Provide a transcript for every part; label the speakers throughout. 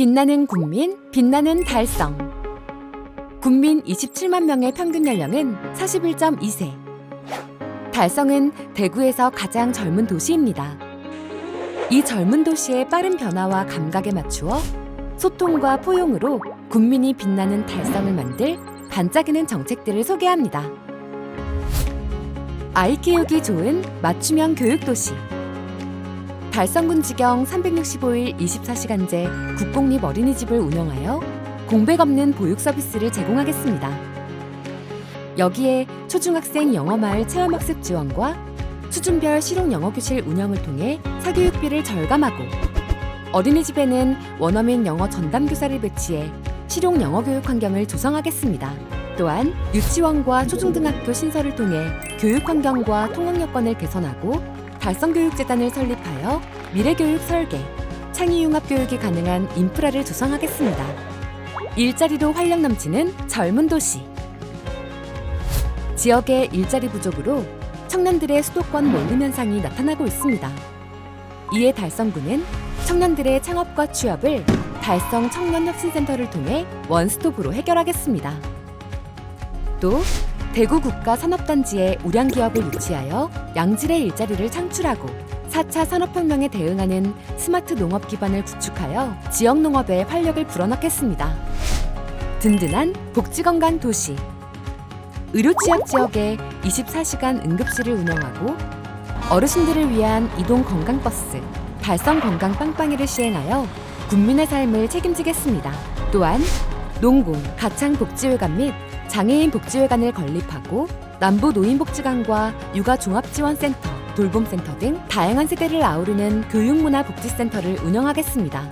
Speaker 1: 빛나는 군민, 빛나는 달성. 군민 27만 명의 평균 연령은 41.2세. 달성은 대구에서 가장 젊은 도시입니다. 이 젊은 도시의 빠른 변화와 감각에 맞추어 소통과 포용으로 군민이 빛나는 달성을 만들 반짝이는 정책들을 소개합니다. 아이 키우기 좋은 맞춤형 교육 도시. 달성군 지경 365일 24시간제 국공립 어린이집을 운영하여 공백 없는 보육 서비스를 제공하겠습니다. 여기에 초중학생 영어마을 체험학습 지원과 수준별 실용 영어교실 운영을 통해 사교육비를 절감하고 어린이집에는 원어민 영어 전담 교사를 배치해 실용 영어 교육 환경을 조성하겠습니다. 또한 유치원과 초중등학교 신설을 통해 교육 환경과 통학 여건을 개선하고 달성교육재단을 설립하여 미래교육 설계, 창의융합 교육이 가능한 인프라를 조성하겠습니다. 일자리로 활력 넘치는 젊은 도시. 지역의 일자리 부족으로 청년들의 수도권 몰림 현상이 나타나고 있습니다. 이에 달성군은 청년들의 창업과 취업을 달성 청년혁신센터를 통해 원스톱으로 해결하겠습니다. 또 대구 국가 산업단지에 우량기업을 유치하여 양질의 일자리를 창출하고 4차 산업혁명에 대응하는 스마트 농업 기반을 구축하여 지역 농업에 활력을 불어넣겠습니다. 든든한 복지건강 도시 의료 취약 지역에 24시간 응급실을 운영하고 어르신들을 위한 이동 건강버스 달성 건강 빵빵이를 시행하여 국민의 삶을 책임지겠습니다. 또한 농공, 가창 복지회관 및 장애인 복지회관을 건립하고 남부 노인복지관과 육아종합지원센터, 돌봄센터 등 다양한 세대를 아우르는 교육문화복지센터를 운영하겠습니다.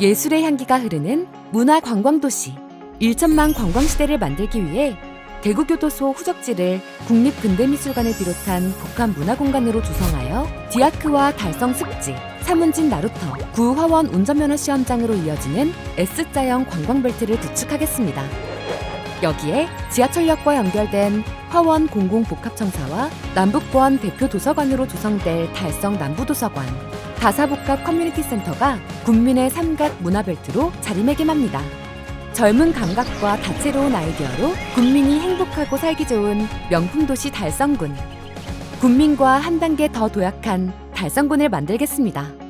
Speaker 1: 예술의 향기가 흐르는 문화관광도시 1천만 관광시대를 만들기 위해 대구교도소 후적지를 국립근대미술관을 비롯한 복합 문화공간으로 조성하여 디아크와 달성 습지, 사문진 나루터, 구화원 운전면허 시험장으로 이어지는 S자형 관광벨트를 구축하겠습니다. 여기에 지하철역과 연결된 화원 공공복합청사와 남북권 대표 도서관으로 조성될 달성 남부도서관, 다사복합 커뮤니티 센터가 국민의 삼각 문화벨트로 자리매김합니다. 젊은 감각과 다채로운 아이디어로 국민이 행복하고 살기 좋은 명품 도시 달성군. 국민과 한 단계 더 도약한 달성군을 만들겠습니다.